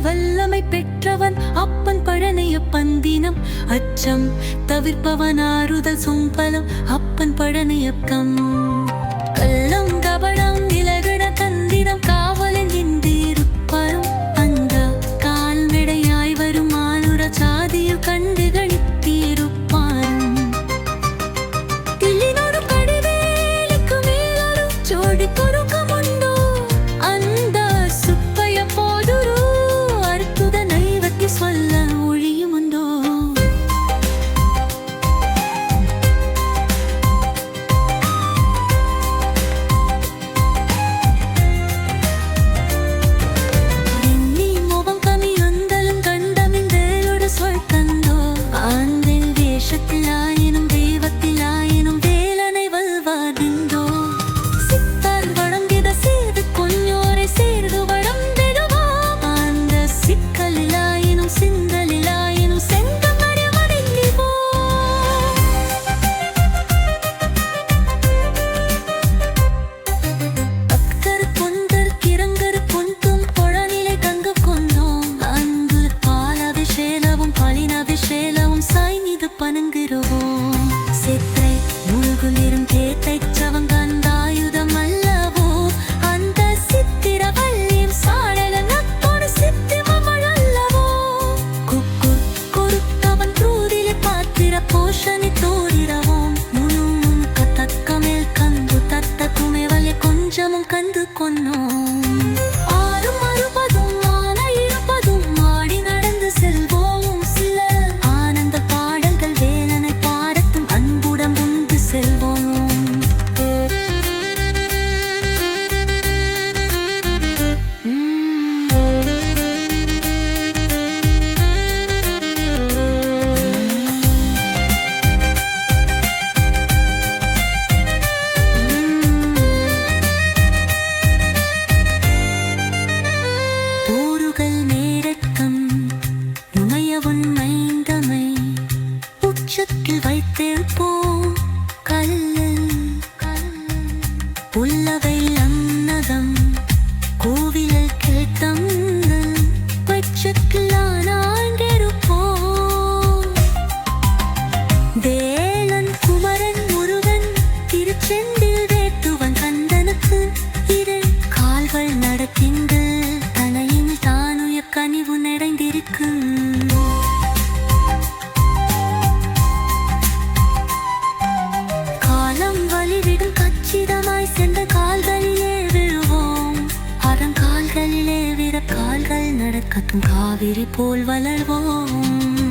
வல்லமை பெற்றவன் அப்பன் பழனைய பந்தினம். அச்சம் தவிர்ப்பவன் ஆறுதல் சொம்பலம் அப்பன் பழனையக்கம் கள்ளம் வணங்குகிறோம் சித்தை முழுகுள் இரும் தேத்தை சவங்கான் தாயுதம் அல்லவோ அந்த சித்திர வல்லியம் சாழல நக்கோடு சித்திமமள் அல்லவோ குக்கு குருத்தவன் ரூதில பாத்திர போஷணி தோரிரவோம் முழுமும் கத்தக்க மேல் கந்து கொஞ்சமும் கந்து கொன்னோம். வேலன் குமரன் முருகன் திருச்செந்தில் வேட்டுவன் கந்தனுக்கு இரு கால்கள் நடக்கின்ற தனையின் தானுய கனிவு நிறைந்திருக்கும். காலம் வழிவிடும் கச்சிதமாய் சென்ற கால்களிலே விழுவோம். அறங்கால்களிலே விட கால்கள் நடக்கத்தும் காவிரி போல் வளர்வோம்.